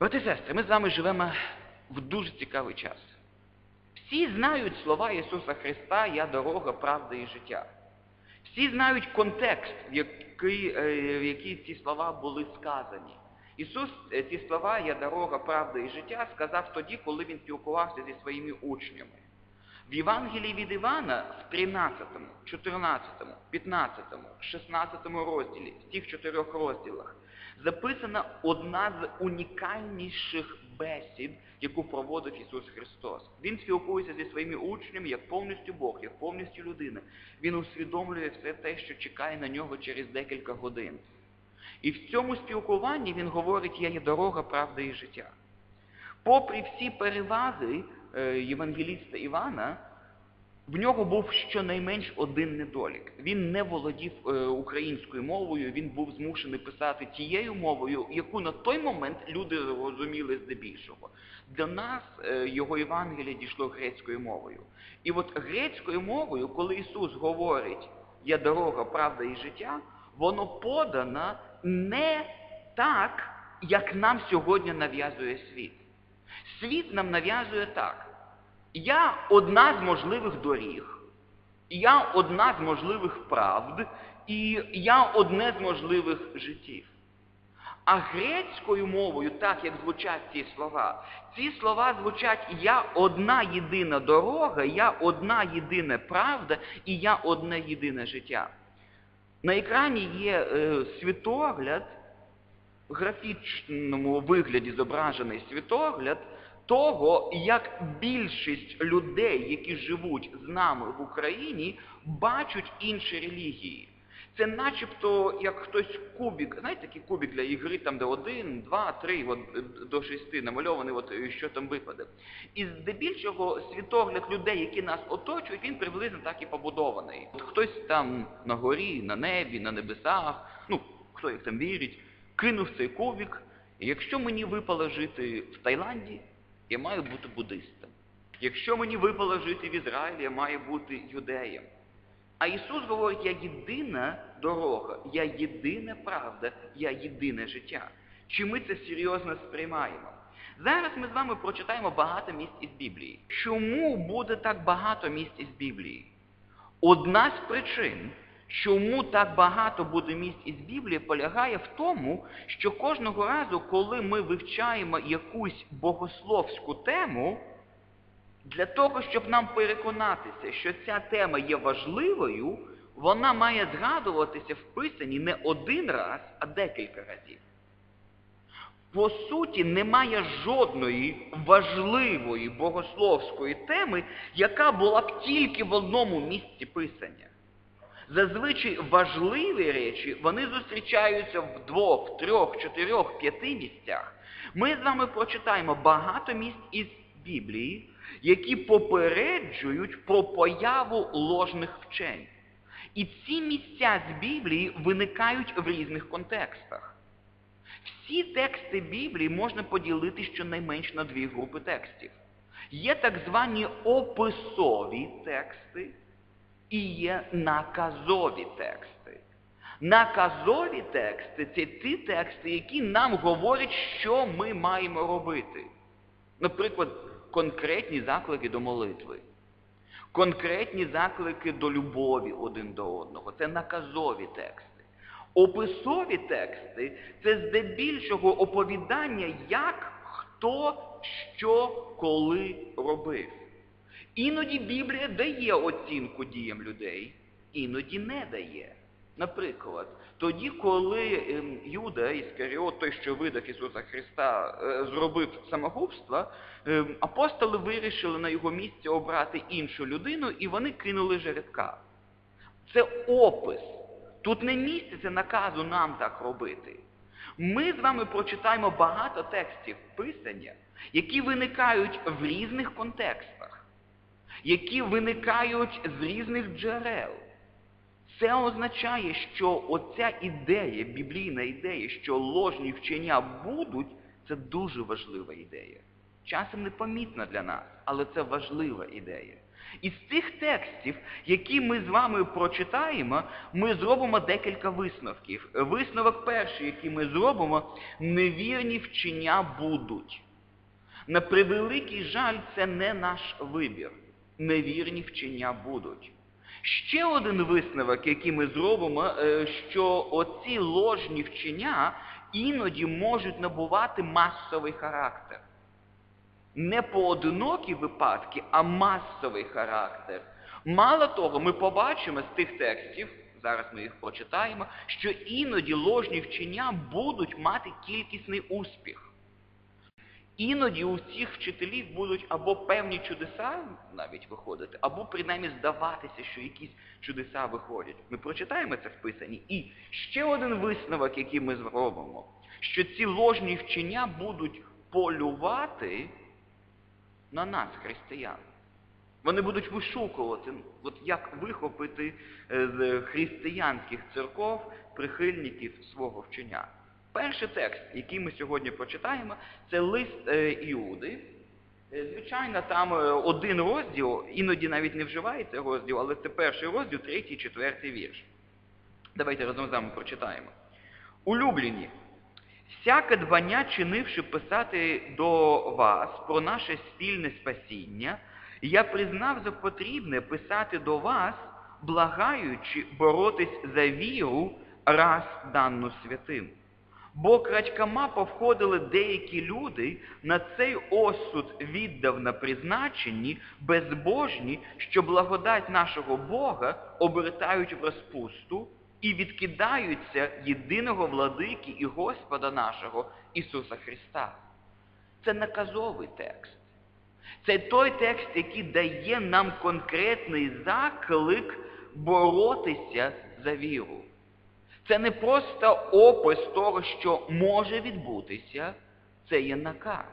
Брати і сестри, ми з вами живемо в дуже цікавий час. Всі знають слова Ісуса Христа Я дорога, правда і життя. Всі знають контекст, в який, е, в який ці слова були сказані. Ісус е, ці слова Я дорога, правда і життя сказав тоді, коли Він спілкувався зі своїми учнями. В Євангелії від Івана в 13, 14, 15, 16 розділі, в цих чотирьох розділах, записана одна з унікальніших бесід, яку проводив Ісус Христос. Він спілкується зі своїми учнями як повністю Бог, як повністю людина. Він усвідомлює все те, що чекає на нього через декілька годин. І в цьому спілкуванні він говорить, я є дорога, правда і життя. Попри всі переваги е, Євангеліста Івана, в нього був щонайменш один недолік. Він не володів е, українською мовою, він був змушений писати тією мовою, яку на той момент люди розуміли здебільшого. Для нас е, його Євангеліє дійшло грецькою мовою. І от грецькою мовою, коли Ісус говорить «Я дорога, правда і життя», воно подано не так, як нам сьогодні нав'язує світ. Світ нам нав'язує так. Я одна з можливих доріг, я одна з можливих правд, і я одне з можливих життів. А грецькою мовою, так як звучать ці слова, ці слова звучать я одна єдина дорога, я одна єдина правда і я одне єдине життя. На екрані є е, світогляд, в графічному вигляді зображений світогляд того, як більшість людей, які живуть з нами в Україні, бачать інші релігії. Це начебто як хтось кубик, знаєте, такий кубик для ігри, там де один, два, три, от, до шести намальований, от, що там випаде. І здебільшого світогляд людей, які нас оточують, він приблизно так і побудований. От хтось там на горі, на небі, на небесах, ну, хто як там вірить, кинув цей кубик, і якщо мені випало жити в Таїланді, я маю бути буддистом. Якщо мені випало жити в Ізраїлі, я маю бути юдеєм. А Ісус говорить, я єдина дорога, я єдина правда, я єдине життя. Чи ми це серйозно сприймаємо? Зараз ми з вами прочитаємо багато місць із Біблії. Чому буде так багато місць із Біблії? Одна з причин, чому так багато буде місць із Біблії, полягає в тому, що кожного разу, коли ми вивчаємо якусь богословську тему, для того, щоб нам переконатися, що ця тема є важливою, вона має згадуватися в Писанні не один раз, а декілька разів. По суті, немає жодної важливої богословської теми, яка була б тільки в одному місці Писання. Зазвичай важливі речі, вони зустрічаються в двох, трьох, чотирьох, п'яти місцях. Ми з вами прочитаємо багато місць із Біблії, які попереджують про появу ложних вчень. І ці місця з Біблії виникають в різних контекстах. Всі тексти Біблії можна поділити щонайменш на дві групи текстів. Є так звані описові тексти і є наказові тексти. Наказові тексти це ті тексти, які нам говорять, що ми маємо робити. Наприклад, конкретні заклики до молитви, конкретні заклики до любові один до одного. Це наказові тексти. Описові тексти це здебільшого оповідання, як хто що коли робив. Іноді Біблія дає оцінку діям людей, іноді не дає. Наприклад, тоді, коли ем, Юда Іскаріот, той, що видав Ісуса Христа, е, зробив самогубство, ем, апостоли вирішили на його місці обрати іншу людину, і вони кинули жеребка. Це опис. Тут не це наказу нам так робити. Ми з вами прочитаємо багато текстів Писання, які виникають в різних контекстах, які виникають з різних джерел. Це означає, що оця ідея, біблійна ідея, що ложні вчення будуть, це дуже важлива ідея. часом непомітна для нас, але це важлива ідея. Із цих текстів, які ми з вами прочитаємо, ми зробимо декілька висновків. Висновок перший, який ми зробимо, невірні вчення будуть. На превеликий жаль, це не наш вибір. Невірні вчення будуть. Ще один висновок, який ми зробимо, е, що оці ложні вчення іноді можуть набувати масовий характер. Не поодинокі випадки, а масовий характер. Мало того, ми побачимо з тих текстів, зараз ми їх прочитаємо, що іноді ложні вчення будуть мати кількісний успіх. Іноді у цих вчителів будуть або певні чудеса навіть виходити, або принаймні здаватися, що якісь чудеса виходять. Ми прочитаємо це в Писанні. І ще один висновок, який ми зробимо, що ці ложні вчення будуть полювати на нас, християн. Вони будуть вишукувати, от як вихопити е, з християнських церков прихильників свого вчення. Перший текст, який ми сьогодні прочитаємо, це лист е, Іуди. Е, звичайно, там один розділ, іноді навіть не вживається розділ, але це перший розділ, третій, четвертий вірш. Давайте разом з вами прочитаємо. Улюблені, всяке дбання чинивши писати до вас про наше спільне спасіння, я признав за потрібне писати до вас, благаючи боротись за віру раз дану святим. Бо крадькома повходили деякі люди, на цей осуд віддав на призначенні, безбожні, що благодать нашого Бога обертають в розпусту і відкидаються єдиного владики і Господа нашого Ісуса Христа. Це наказовий текст. Це той текст, який дає нам конкретний заклик боротися за віру. Це не просто опис того, що може відбутися, це є наказ.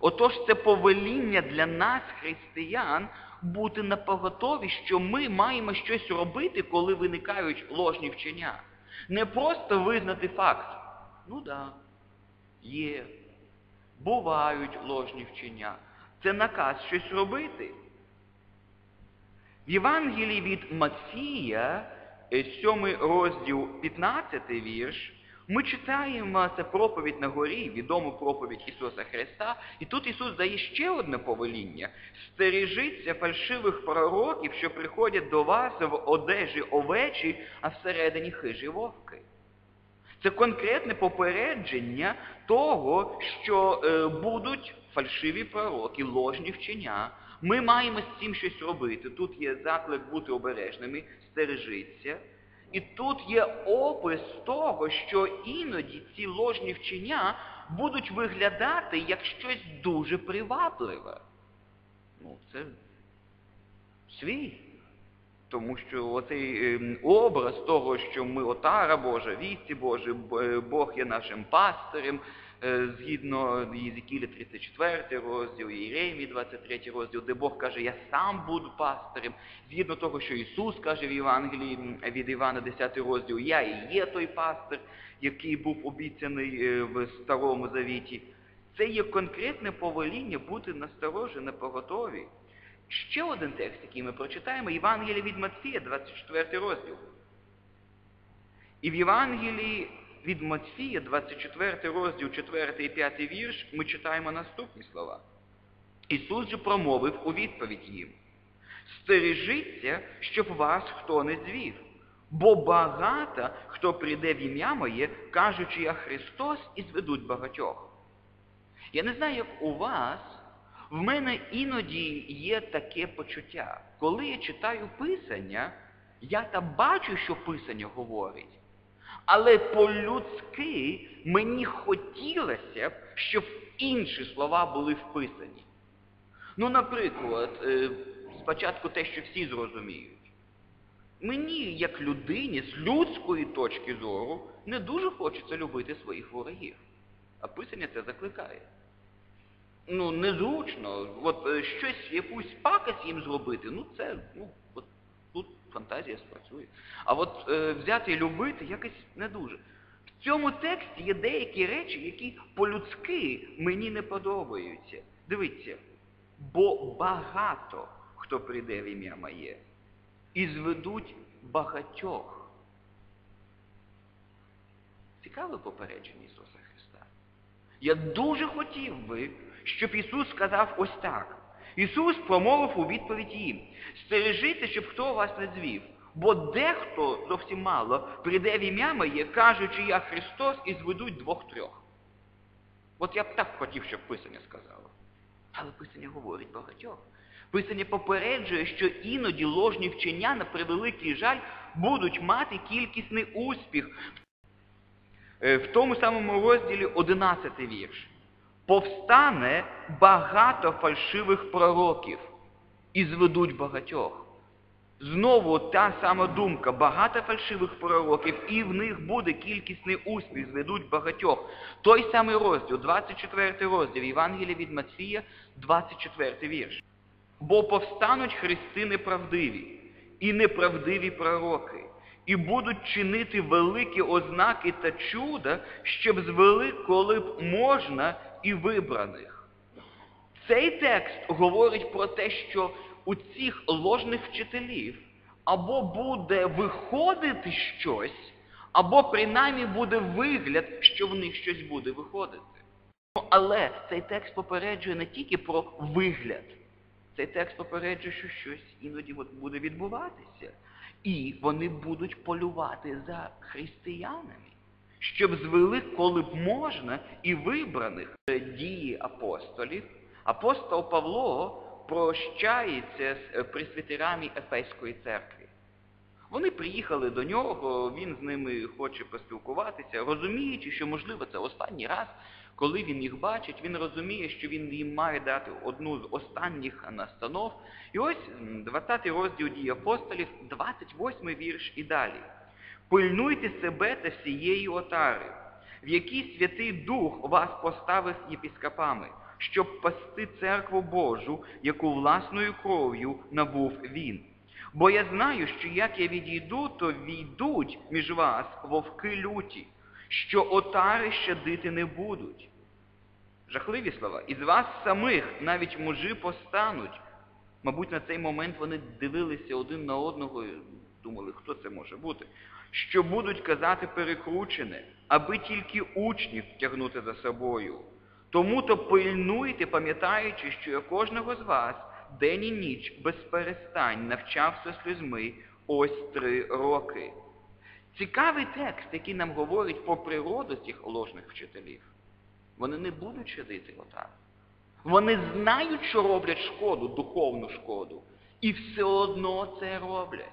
Отож, це повеління для нас, християн, бути напоготові, що ми маємо щось робити, коли виникають ложні вчення. Не просто визнати факт. Ну да, є, бувають ложні вчення. Це наказ щось робити. В Євангелії від Матфія 7 е, розділ 15 вірш, ми читаємо це проповідь на горі, відому проповідь Ісуса Христа, і тут Ісус дає ще одне повеління. Стережіться фальшивих пророків, що приходять до вас в одежі овечі, а всередині хижі вовки. Це конкретне попередження того, що е, будуть фальшиві пророки, ложні вчення. Ми маємо з цим щось робити. Тут є заклик бути обережними, стережиться. І тут є опис того, що іноді ці ложні вчення будуть виглядати як щось дуже привабливе. Ну, це свій. Тому що оцей ем, образ того, що ми отара Божа, вісті Боже, е, Бог є нашим пастирем, згідно Єзекіля 34 розділ, Єремії 23 розділ, де Бог каже, я сам буду пастирем, згідно того, що Ісус каже в Євангелії від Івана 10 розділ, я і є той пастир, який був обіцяний е, в Старому Завіті. Це є конкретне повеління бути насторожі, на поготові. Ще один текст, який ми прочитаємо, Євангелія від Матфія, 24 розділ. І в Євангелії від Матфія, 24 розділ, 4 і 5 вірш, ми читаємо наступні слова. Ісус же промовив у відповідь їм. Стережіться, щоб вас хто не звів, бо багато хто прийде в ім'я моє, кажучи, я Христос, і зведуть багатьох. Я не знаю, як у вас, в мене іноді є таке почуття. Коли я читаю Писання, я там бачу, що Писання говорить. Але по-людськи мені хотілося б, щоб інші слова були вписані. Ну, наприклад, е, спочатку те, що всі зрозуміють. Мені, як людині, з людської точки зору, не дуже хочеться любити своїх ворогів. А писання це закликає. Ну, незручно. От е, щось, якусь пакость їм зробити, ну це, ну, фантазія спрацює. А от е, взяти і любити якось не дуже. В цьому тексті є деякі речі, які по-людськи мені не подобаються. Дивіться, бо багато хто прийде в ім'я моє, і зведуть багатьох. Цікаве попередження Ісуса Христа. Я дуже хотів би, щоб Ісус сказав ось так. Ісус промовив у відповідь їм, стережіться, щоб хто вас не звів. Бо дехто зовсім мало прийде в ім'я моє, кажучи, я Христос, і зведуть двох-трьох. От я б так хотів, щоб Писання сказало. Але Писання говорить багатьох. Писання попереджує, що іноді ложні вчення, на превеликий жаль, будуть мати кількісний успіх. Е, В тому самому розділі 11 вірш. Повстане багато фальшивих пророків і зведуть багатьох. Знову та сама думка, багато фальшивих пророків, і в них буде кількісний успіх, зведуть багатьох. Той самий розділ, 24 розділ Євангелія від Матфія, 24 вірш. Бо повстануть христи неправдиві і неправдиві пророки, і будуть чинити великі ознаки та чуда, щоб звели, коли б можна, і вибраних. Цей текст говорить про те, що у цих ложних вчителів або буде виходити щось, або принаймні буде вигляд, що в них щось буде виходити. Але цей текст попереджує не тільки про вигляд, цей текст попереджує, що щось іноді буде відбуватися. І вони будуть полювати за християнами, щоб звели, коли б можна, і вибраних дії апостолів. Апостол Павло прощається з присвітерами пресвітерами Ефеської церкви. Вони приїхали до нього, він з ними хоче поспілкуватися, розуміючи, що, можливо, це останній раз, коли він їх бачить, він розуміє, що він їм має дати одну з останніх настанов. І ось 20 розділ дії апостолів, 28 вірш і далі. Пильнуйте себе та всієї отари, в якій Святий Дух вас поставив єпіскопами, щоб пасти церкву Божу, яку власною кров'ю набув він. Бо я знаю, що як я відійду, то війдуть між вас вовки люті, що отари щадити не будуть. Жахливі слова. Із вас самих навіть мужі постануть. Мабуть, на цей момент вони дивилися один на одного і думали, хто це може бути. Що будуть казати перекручене, аби тільки учнів тягнути за собою. Тому то пильнуйте, пам'ятаючи, що я кожного з вас день і ніч без перестань навчався з людьми ось три роки. Цікавий текст, який нам говорить про природу цих ложних вчителів. Вони не будуть щадити отак. Вони знають, що роблять шкоду, духовну шкоду, і все одно це роблять.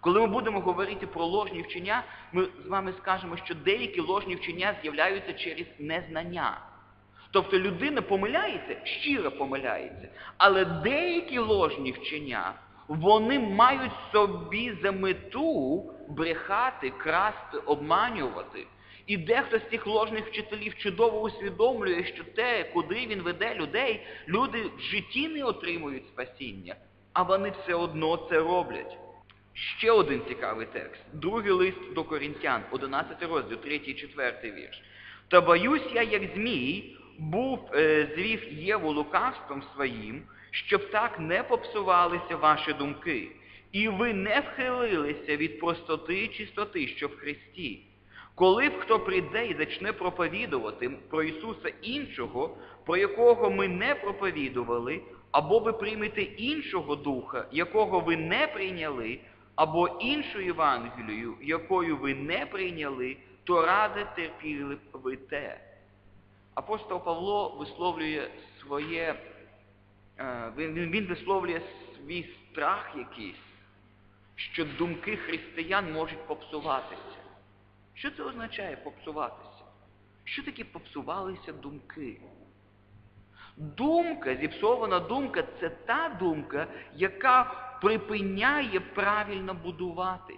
Коли ми будемо говорити про ложні вчення, ми з вами скажемо, що деякі ложні вчення з'являються через незнання. Тобто людина помиляється, щиро помиляється, але деякі ложні вчення, вони мають собі за мету брехати, красти, обманювати. І дехто з цих ложних вчителів чудово усвідомлює, що те, куди він веде людей, люди в житті не отримують спасіння, а вони все одно це роблять. Ще один цікавий текст. Другий лист до Корінтян, 11 розділ, 3, 4 вірш. Та боюсь я, як змій, був е, звів Єву лукавством своїм, щоб так не попсувалися ваші думки, і ви не вхилилися від простоти і чистоти, що в Христі. Коли б хто прийде і зачне проповідувати про Ісуса іншого, про якого ми не проповідували, або ви приймете іншого духа, якого ви не прийняли, або іншу Євангелію, якою ви не прийняли, то ради терпіли ви те. Апостол Павло висловлює своє, е, він, він, висловлює свій страх якийсь, що думки християн можуть попсуватися. Що це означає попсуватися? Що таке попсувалися думки? Думка, зіпсована думка це та думка, яка припиняє правильно будуватись.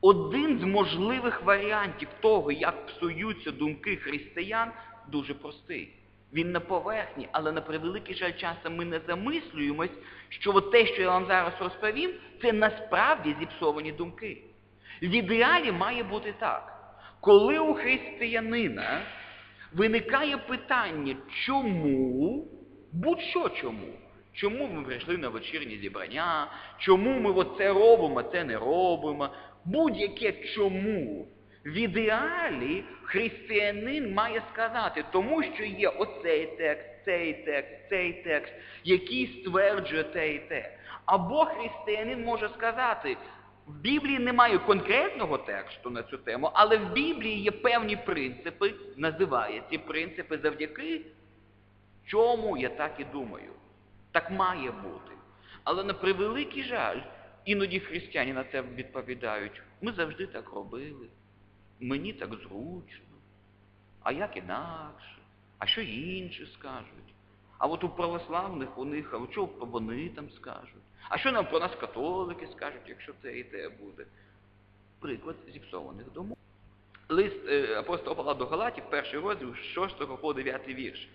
Один з можливих варіантів того, як псуються думки християн, дуже простий. Він на поверхні, але на превеликий жаль часом ми не замислюємось, що от те, що я вам зараз розповім, це насправді зіпсовані думки. В ідеалі має бути так. Коли у християнина виникає питання, чому Будь-що чому. Чому ми прийшли на вечірні зібрання, чому ми оце робимо, це не робимо. Будь-яке чому. В ідеалі християнин має сказати, тому що є оцей текст, цей текст, цей текст, який стверджує те і те. Або християнин може сказати, в Біблії немає конкретного тексту на цю тему, але в Біблії є певні принципи, називає ці принципи завдяки чому я так і думаю. Так має бути. Але на превеликий жаль, іноді християни на це відповідають, ми завжди так робили, мені так зручно, а як інакше, а що інші скажуть? А от у православних у них, а що вони там скажуть? А що нам про нас католики скажуть, якщо це і те буде? Приклад зіпсованих домов. Лист е, апостола Павла до Галатів, перший розділ, 6 по 9 вірш.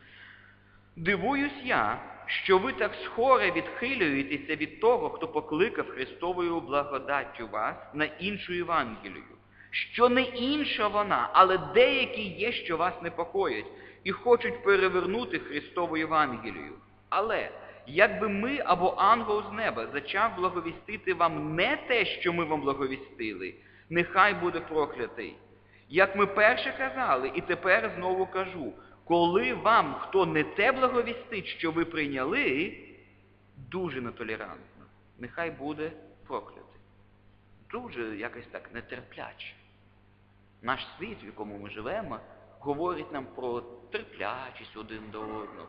Дивуюсь я, що ви так схоре відхилюєтеся від того, хто покликав Христовою благодаттю вас на іншу Євангелію, що не інша вона, але деякі є, що вас непокоять, і хочуть перевернути Христову Євангелію. Але якби ми або ангел з неба зачав благовістити вам не те, що ми вам благовістили, нехай буде проклятий. Як ми перше казали, і тепер знову кажу, коли вам хто не те благовістить, що ви прийняли, дуже нетолерантно, нехай буде проклятий. Дуже якось так нетерпляче. Наш світ, в якому ми живемо, говорить нам про терплячість один до одного.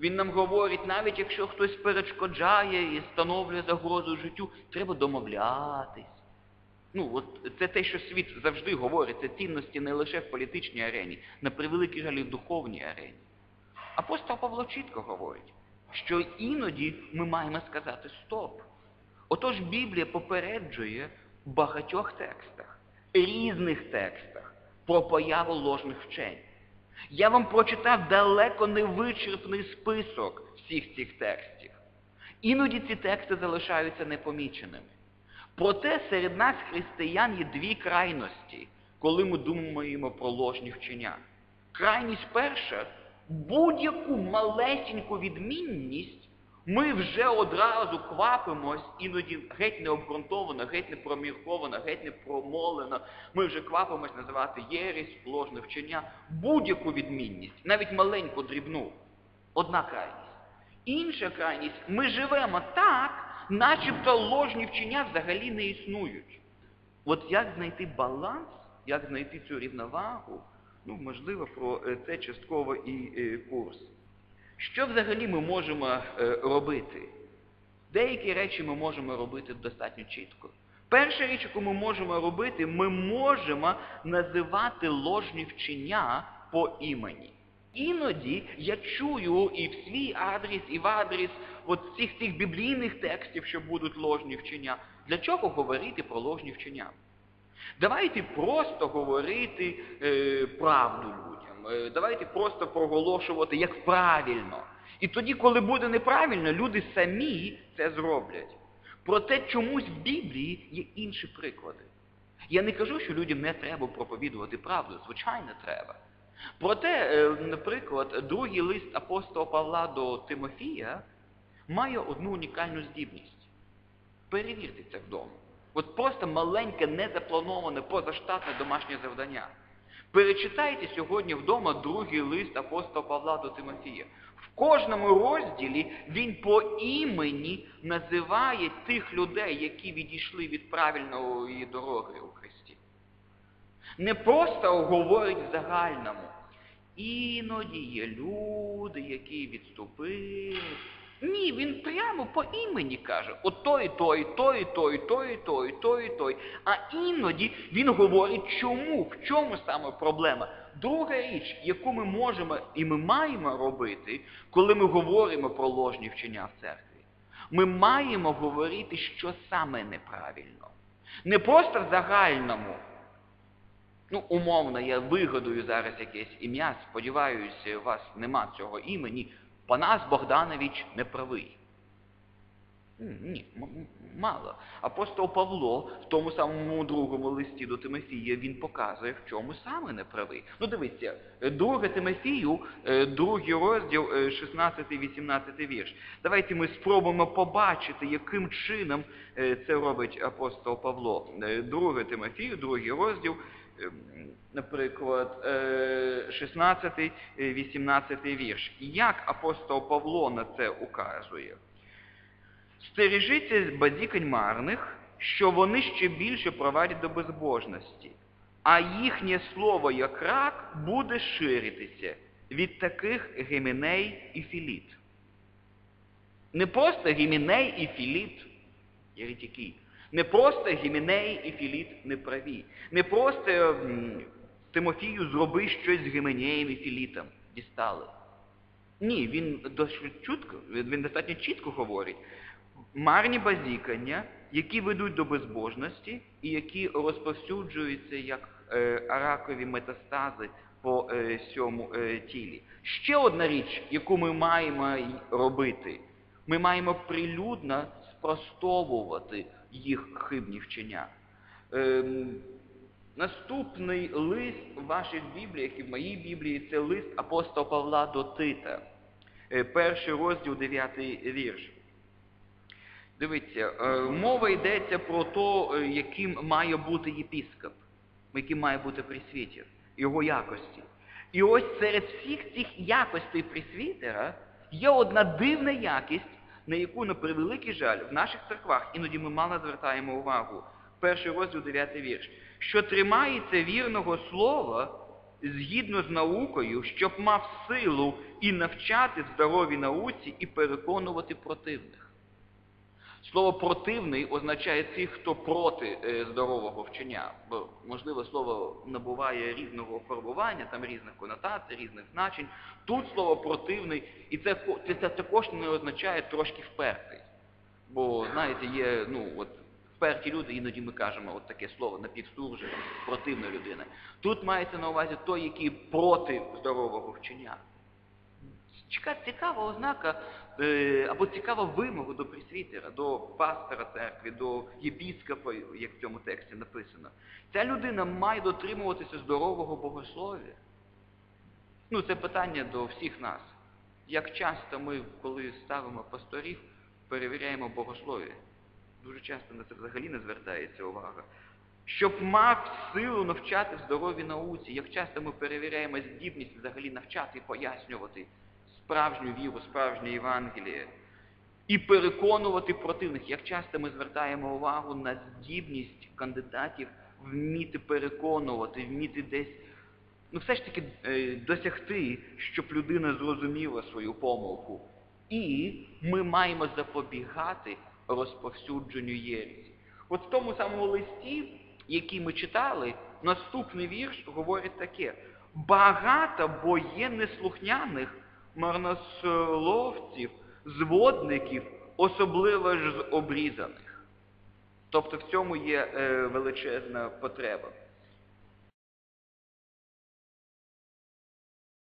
Він нам говорить, навіть якщо хтось перешкоджає і становлює загрозу життю, треба домовлятись. Ну, от це те, що світ завжди говорить, це цінності не лише в політичній арені, на превеликий жаль і в духовній арені. Апостол Павло чітко говорить, що іноді ми маємо сказати стоп. Отож Біблія попереджує в багатьох текстах, різних текстах про появу ложних вчень. Я вам прочитав далеко не вичерпний список всіх цих текстів. Іноді ці тексти залишаються непоміченими. Проте серед нас, християн, є дві крайності, коли ми думаємо про ложні вчення. Крайність перша будь-яку малесеньку відмінність ми вже одразу квапимось, іноді геть не обґрунтовано, геть не промірковано, геть не промолено. Ми вже квапимось називати єресь, ложне вчення, будь-яку відмінність, навіть маленьку дрібну. Одна крайність. Інша крайність, ми живемо так, начебто ложні вчення взагалі не існують. От як знайти баланс, як знайти цю рівновагу, ну, можливо, про е, це частково і е, курс. Що взагалі ми можемо е, робити? Деякі речі ми можемо робити достатньо чітко. Перша річ, яку ми можемо робити, ми можемо називати ложні вчення по імені. Іноді я чую і в свій адрес, і в адрес от цих цих біблійних текстів, що будуть ложні вчення. Для чого говорити про ложні вчення? Давайте просто говорити е, правду давайте просто проголошувати, як правильно. І тоді, коли буде неправильно, люди самі це зроблять. Проте чомусь в Біблії є інші приклади. Я не кажу, що людям не треба проповідувати правду, звичайно, треба. Проте, е, наприклад, другий лист апостола Павла до Тимофія має одну унікальну здібність. Перевірте це вдома. От просто маленьке, незаплановане, позаштатне домашнє завдання. Перечитайте сьогодні вдома другий лист апостола Павла до Тимофія. В кожному розділі він по імені називає тих людей, які відійшли від правильної дороги у Христі. Не просто говорить в загальному. Іноді є люди, які відступили. Ні, він прямо по імені каже, от той, той, той, той, той, той, той, той. А іноді він говорить, чому, в чому саме проблема. Друга річ, яку ми можемо і ми маємо робити, коли ми говоримо про ложні вчення в церкві, ми маємо говорити, що саме неправильно. Не просто в загальному. Ну, умовно, я вигадую зараз якесь ім'я, сподіваюся, у вас нема цього імені. Панас Богданович неправий. М, Ні, мало. Апостол Павло в тому самому другому листі до Тимофія він показує, в чому саме не правий. Ну дивіться, е, друге Тимофію, е, другий розділ, е, 16-18 вірш. Давайте ми спробуємо побачити, яким чином е, це робить апостол Павло. Е, Друге Тимофію, другий розділ, е, наприклад, е, 16-18 вірш. Як апостол Павло на це указує? Стережіться базікань марних, що вони ще більше провадять до безбожності, а їхнє слово, як рак, буде ширитися від таких геміней і філіт. Не просто геміней і філіт, єретики, не просто геміней і філіт неправі, не просто Тимофію зроби щось з геменеєм і філітом, дістали. Ні, він чутко, він достатньо чітко говорить. Марні базікання, які ведуть до безбожності і які розповсюджуються як е, ракові метастази по е, всьому е, тілі. Ще одна річ, яку ми маємо робити, ми маємо прилюдно спростовувати їх хибні вчення. Ем, Наступний лист в ваших бібліях і в моїй біблії це лист апостола Павла до Тита. Е, Перший розділ, дев'ятий вірш. Дивіться, е, мова йдеться про те, яким має бути єпіскоп, яким має бути присвітер, його якості. І ось серед всіх цих якостей присвітера є одна дивна якість, на яку, на превеликий жаль, в наших церквах іноді ми мало звертаємо увагу. Перший розділ, дев'ятий вірш. Що тримається вірного слова згідно з наукою, щоб мав силу і навчати здоровій науці і переконувати противних. Слово противний означає тих, хто проти е, здорового вчення. Бо, можливо, слово набуває різного фарбування, там різних конотацій, різних значень. Тут слово противний, і це, це, також не означає трошки впертий. Бо, знаєте, є, ну, от, вперті люди, іноді ми кажемо от таке слово напівсуржа, противна людина. Тут мається на увазі той, який проти здорового вчення. Цікава ознака е, або цікава вимога до пресвітера, до пастора церкви, до єпіскопа, як в цьому тексті написано. Ця людина має дотримуватися здорового богослов'я. Ну, це питання до всіх нас. Як часто ми, коли ставимо пасторів, перевіряємо богослов'я? Дуже часто на це взагалі не звертається увага. Щоб мав силу навчати здоровій науці, як часто ми перевіряємо здібність взагалі навчати і пояснювати справжню віру, справжнє Євангеліє. І переконувати противних, як часто ми звертаємо увагу на здібність кандидатів вміти переконувати, вміти десь, ну все ж таки е, досягти, щоб людина зрозуміла свою помилку. І ми маємо запобігати розповсюдженню єресі. От в тому самому листі, який ми читали, наступний вірш говорить таке. Багато бо є неслухняних марнословців, зводників, особливо ж з обрізаних. Тобто в цьому є е, величезна потреба.